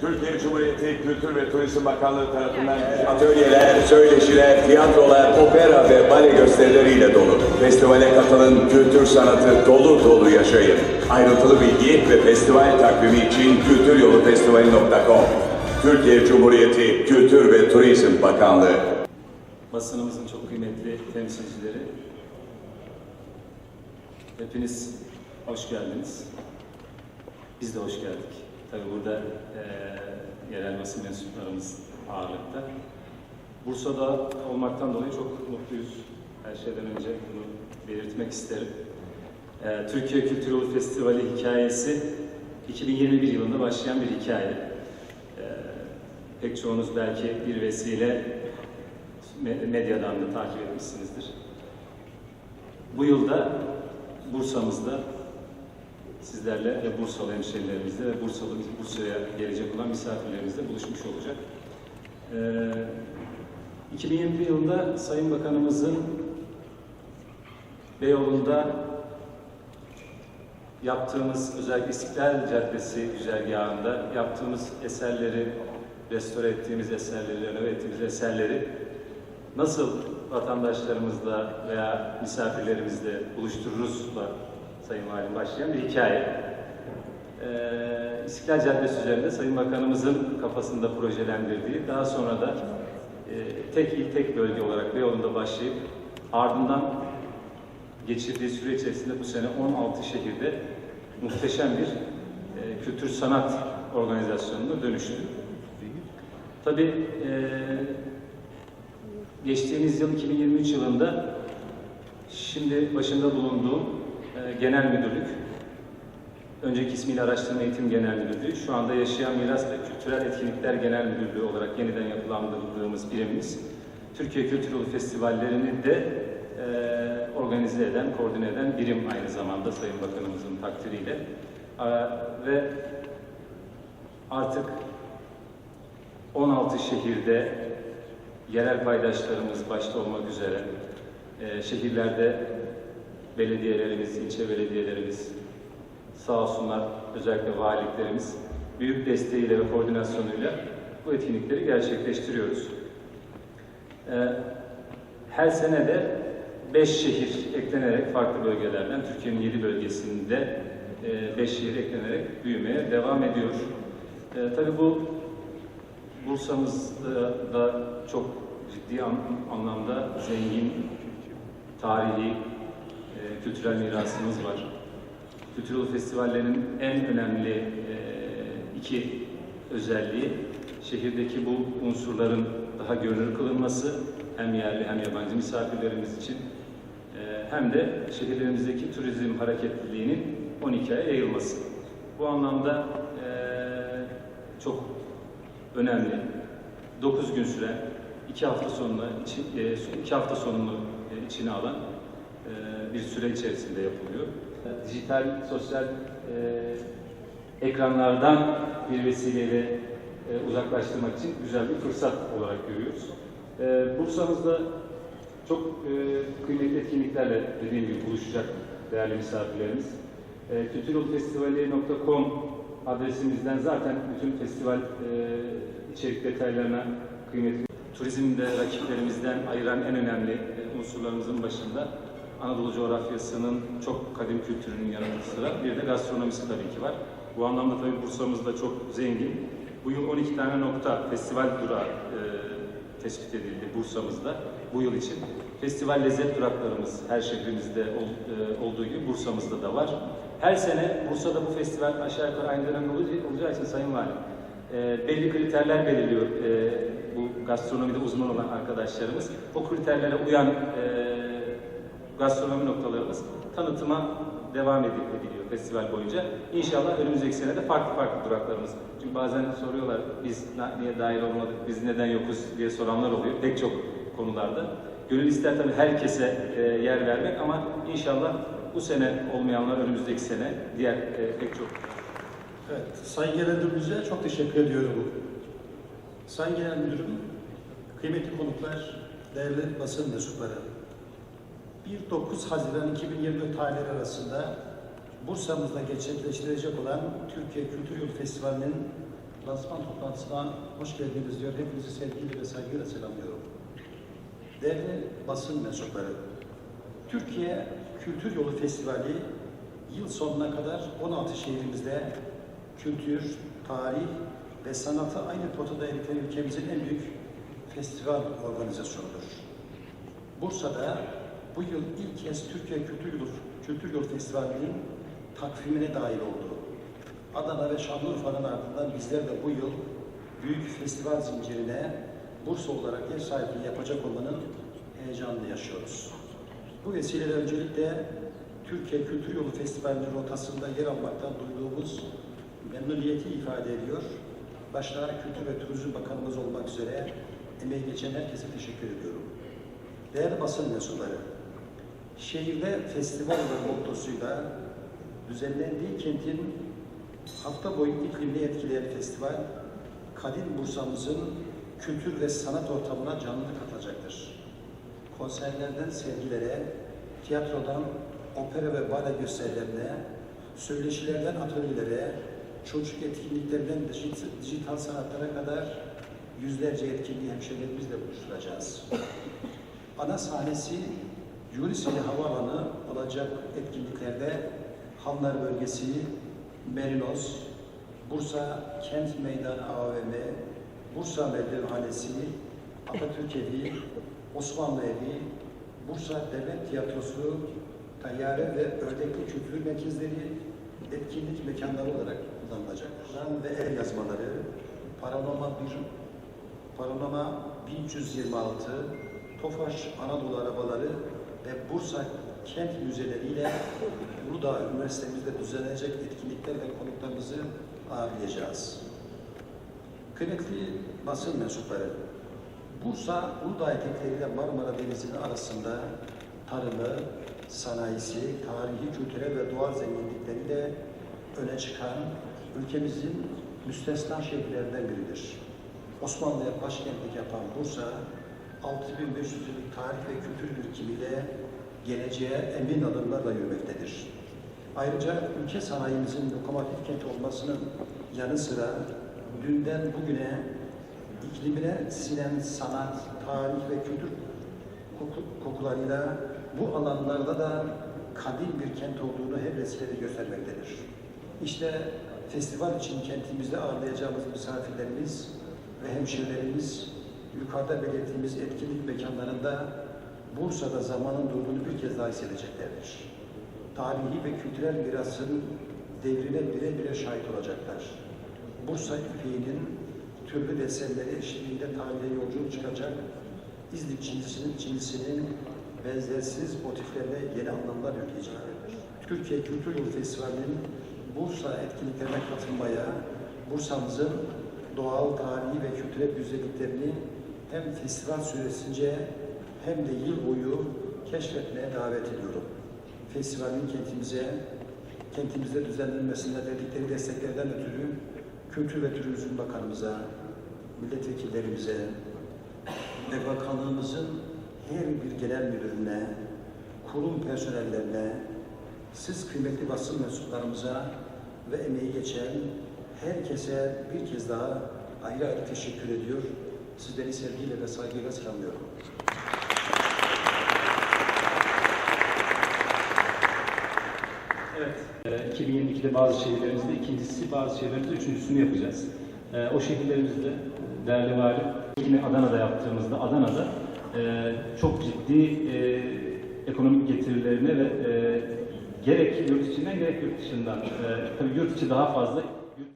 Türkiye Cumhuriyeti Kültür ve Turizm Bakanlığı tarafından Atölyeler, söyleşiler, tiyatrolar, opera ve bale gösterileriyle dolu. Festivale katılın, kültür sanatı dolu dolu yaşayın. Ayrıntılı bilgi ve festival takvimi için kültüryolufestivali.com Türkiye Cumhuriyeti Kültür ve Turizm Bakanlığı basınımızın çok kıymetli temsilcileri. Hepiniz hoş geldiniz. Biz de hoş geldik. Tabii burada eee yerel basın mensuplarımız ağırlıkta. Bursa'da olmaktan dolayı çok mutluyuz. Her şeyden önce bunu belirtmek isterim. Eee, Türkiye Kültür Yolu Festivali hikayesi 2021 yılında başlayan bir hikaye. Eee, pek çoğunuz belki bir vesile me- medyadan da takip etmişsinizdir. Bu yılda Bursa'mızda sizlerle ve Bursalı hemşehrilerimizle ve Bursalı, Bursa'ya gelecek olan misafirlerimizle buluşmuş olacak. Ee, 2021 yılında Sayın Bakanımızın Beyoğlu'nda yaptığımız özellikle İstiklal Caddesi güzergahında yaptığımız eserleri, restore ettiğimiz eserleri, renove ettiğimiz eserleri nasıl vatandaşlarımızla veya misafirlerimizle buluştururuzla Sayın Valim başlayan bir hikaye. Ee, İstiklal Caddesi üzerinde Sayın Bakanımızın kafasında projelendirdiği, daha sonra da e, tek il tek bölge olarak Beyoğlu'nda başlayıp ardından geçirdiği süre içerisinde bu sene 16 şehirde muhteşem bir e, kültür sanat organizasyonuna dönüştü. Tabii e, geçtiğimiz yıl 2023 yılında şimdi başında bulunduğum genel müdürlük, önceki ismiyle Araştırma Eğitim Genel Müdürlüğü, şu anda Yaşayan Miras ve Kültürel Etkinlikler Genel Müdürlüğü olarak yeniden yapılandırdığımız birimimiz, Türkiye Kültür Yolu Festivallerini de e, organize eden, koordine eden birim aynı zamanda Sayın Bakanımızın takdiriyle. E, ve artık 16 şehirde yerel paydaşlarımız başta olmak üzere e, şehirlerde belediyelerimiz, ilçe belediyelerimiz sağ olsunlar özellikle valiliklerimiz büyük desteğiyle ve koordinasyonuyla bu etkinlikleri gerçekleştiriyoruz. E, her sene de 5 şehir eklenerek farklı bölgelerden Türkiye'nin 7 bölgesinde 5 şehir eklenerek büyümeye devam ediyor. E, tabii bu Bursa'mızda da çok ciddi an- anlamda zengin tarihi, e, kültürel mirasımız var. Kültür yolu festivallerinin en önemli e, iki özelliği şehirdeki bu unsurların daha görünür kılınması hem yerli hem yabancı misafirlerimiz için e, hem de şehirlerimizdeki turizm hareketliliğinin 12 aya yayılması. Bu anlamda çok önemli. 9 gün süren, 2 hafta sonuna içi, e, iki hafta sonunu içine alan bir süre içerisinde yapılıyor. Dijital, sosyal e, ekranlardan bir vesileyle e, uzaklaştırmak için güzel bir fırsat olarak görüyoruz. E, Bursa'mızda çok e, kıymetli etkinliklerle dediğim gibi buluşacak değerli misafirlerimiz. E, Kültüryolufestivali.com adresimizden zaten bütün festival e, içerik detaylarına kıymetli. Turizmde rakiplerimizden ayıran en önemli e, unsurlarımızın başında Anadolu coğrafyasının çok kadim kültürünün yanı sıra bir de gastronomisi tabii ki var. Bu anlamda tabii Bursa'mız da çok zengin. Bu yıl 12 tane nokta festival durağı e, tespit edildi Bursa'mızda bu yıl için. Festival lezzet duraklarımız her şehrimizde ol- e, olduğu gibi Bursa'mızda da var. Her sene Bursa'da bu festival aşağı yukarı aynı dönemde olacağı- için Sayın Valim e, belli kriterler belirliyor e, bu gastronomide uzman olan arkadaşlarımız. O kriterlere uyan e, gastronomi noktalarımız tanıtıma devam ediliyor festival boyunca. İnşallah önümüzdeki sene de farklı farklı duraklarımız. Çünkü bazen soruyorlar biz niye dahil olmadık, biz neden yokuz diye soranlar oluyor pek çok konularda. Gönül ister tabii herkese e, yer vermek ama inşallah bu sene olmayanlar önümüzdeki sene diğer e, pek çok Evet, Sayın Genel Müdürümüze çok teşekkür ediyorum. Sayın Genel Müdürüm, kıymetli konuklar, değerli basın mensupları. 1-9 Haziran 2024 tarihleri arasında Bursa'mızda gerçekleştirilecek olan Türkiye Kültür Yolu Festivali'nin lansman toplantısına hoş geldiniz diyor. Hepinizi sevgiyle ve saygıyla selamlıyorum. Değerli basın mensupları, Türkiye Kültür Yolu Festivali yıl sonuna kadar 16 şehrimizde kültür, tarih ve sanatı aynı potada eriten ülkemizin en büyük festival organizasyonudur. Bursa'da bu yıl ilk kez Türkiye Kültür Yolu, Kültür Yolu Festivali'nin takvimine dahil oldu. Adana ve Şanlıurfa'nın ardından bizler de bu yıl büyük festival zincirine Bursa olarak ev sahipliği yapacak olmanın heyecanını yaşıyoruz. Bu vesileyle öncelikle Türkiye Kültür Yolu Festivali'nin rotasında yer almaktan duyduğumuz memnuniyeti ifade ediyor. Başta Kültür ve Turizm Bakanımız olmak üzere emeği geçen herkese teşekkür ediyorum. Değerli basın mensupları, şehirde festival ve mottosuyla düzenlendiği kentin hafta boyu iklimini etkileyen festival, Kadim Bursa'mızın kültür ve sanat ortamına canlılık katacaktır. Konserlerden sergilere, tiyatrodan opera ve bale gösterilerine, söyleşilerden atölyelere, çocuk etkinliklerinden dijit- dijital sanatlara kadar yüzlerce etkinliği hemşehrilerimizle buluşturacağız. Ana sahnesi Yuriseli Havaalanı olacak etkinliklerde Hanlar Bölgesi, Merinos, Bursa Kent Meydanı AVM, Bursa Merdivhanesi, Atatürk Evi, Osmanlı Evi, Bursa Devlet Tiyatrosu, Tayyare ve Ördekli Kültür Merkezleri etkinlik mekanları olarak kullanılacaktır. Ram ve el yazmaları, Paranoma 1, Paranoma 1326, Tofaş Anadolu Arabaları ve Bursa Kent Müzeleriyle Uludağ Üniversitemizde düzenlenecek etkinlikler ve konuklarımızı ağırlayacağız. Kıymetli basın mensupları, Bursa Uludağ etekleriyle Marmara Denizi'nin arasında tarımı, sanayisi, tarihi, kültürel ve doğal zenginlikleriyle öne çıkan ülkemizin müstesna şehirlerinden biridir. Osmanlı'ya başkentlik yapan Bursa, 6500 yıllık tarih ve kültür birikimiyle geleceğe emin adımlarla yürümektedir. Ayrıca ülke sanayimizin lokomotif kent olmasının yanı sıra dünden bugüne iklimine sinen sanat, tarih ve kültür koku- kokularıyla bu alanlarda da kadim bir kent olduğunu hep vesileyle göstermektedir. İşte festival için kentimizde ağırlayacağımız misafirlerimiz ve hemşehrilerimiz yukarıda belirttiğimiz etkinlik mekanlarında Bursa'da zamanın durduğunu bir kez daha hissedeceklerdir. Tarihi ve kültürel mirasın devrine bire bire şahit olacaklar. Bursa İpeği'nin türlü desenleri eşliğinde tarihe yolculuk çıkacak, İznik çinisinin, çinisinin benzersiz motiflerine yeni anlamlar yükleyeceklerdir. Türkiye Kültür Yolu Festivali'nin Bursa etkinliklerine katılmaya, Bursa'mızın doğal, tarihi ve kültürel güzelliklerini hem festival süresince hem de yıl boyu keşfetmeye davet ediyorum. Festivalin kentimize, kentimizde düzenlenmesinde verdikleri desteklerden ötürü Kültür ve Turizm Bakanımıza, milletvekillerimize ve bakanlığımızın her bir genel müdürüne, kurum personellerine, siz kıymetli basın mensuplarımıza ve emeği geçen herkese bir kez daha ayrı ayrı teşekkür ediyor. Sizleri sevgiyle ve saygıyla selamlıyorum. Evet, e, 2022'de bazı şehirlerimizde ikincisi, bazı şehirlerimizde üçüncüsünü yapacağız. E, O şehirlerimizde e, değerli vali, yine Adana'da yaptığımızda Adana'da e, çok ciddi e, ekonomik getirilerine ve gerek yurt içinden gerek yurt dışından, tabii yurt içi daha fazla